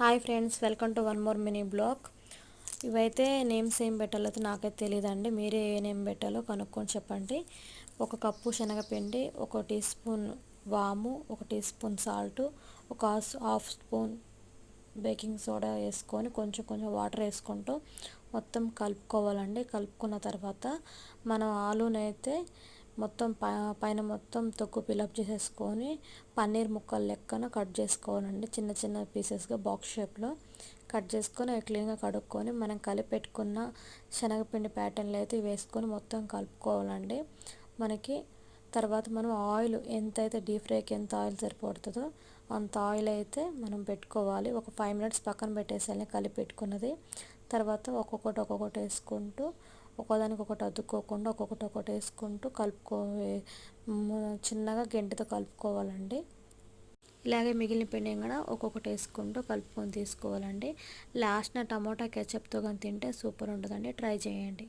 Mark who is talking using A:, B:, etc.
A: Hi friends welcome to one more mini blog. ఇవైతే names ఏం పెట్టాలో నాకైతే తెలియదండి మీరే ఏ నేమ్ పెట్టాలో కనుక్కొని చెప్పండి. ఒక కప్పు శనగపిండి ఒక టీ స్పూన్ వాము ఒక టీ స్పూన్ సాల్ట్ ఒక హాఫ్ స్పూన్ బేకింగ్ సోడా వేసుకొని కొంచెం కొంచెం వాటర్ వేసుకుంటూ మొత్తం కలుపుకోవాలండి. కలుపుకున్న తర్వాత మనం ఆలూనైతే మొత్తం పైన మొత్తం తొక్కు ఫిలప్ చేసేసుకొని పన్నీర్ ముక్కలు లెక్కన కట్ చేసుకోవాలండి. చిన్న చిన్న పీసెస్గా బాక్స్ షేప్లో కట్ చేసుకొని అవి క్లీన్గా కడుక్కొని మనం కలిపెట్టుకున్న శనగపిండి ప్యాటర్న్లు అయితే వేసుకొని మొత్తం కలుపుకోవాలండి. మనకి తర్వాత మనం ఆయిల్ ఎంత అయితే డీప్ ఫ్రైకి ఎంత ఆయిల్ సరిపడుతుందో అంత ఆయిల్ అయితే మనం పెట్టుకోవాలి. ఒక ఫైవ్ మినిట్స్ పక్కన పెట్టేసాలి కలిపి పెట్టుకున్నది తర్వాత ఒక్కొక్కటి ఒక్కొక్కటి వేసుకుంటూ ఒకదానికి ఒకటి అద్దుకోకుండా ఒక్కొక్కటి ఒకటి వేసుకుంటూ కలుపుకో చిన్నగా గెంటతో కలుపుకోవాలండి. ఇలాగే మిగిలిన పిండి కూడా ఒక్కొక్కటి వేసుకుంటూ కలుపుకొని తీసుకోవాలండి. లాస్ట్న టమోటా కెచప్తో కానీ తింటే సూపర్ ఉంటుందండి. ట్రై చేయండి.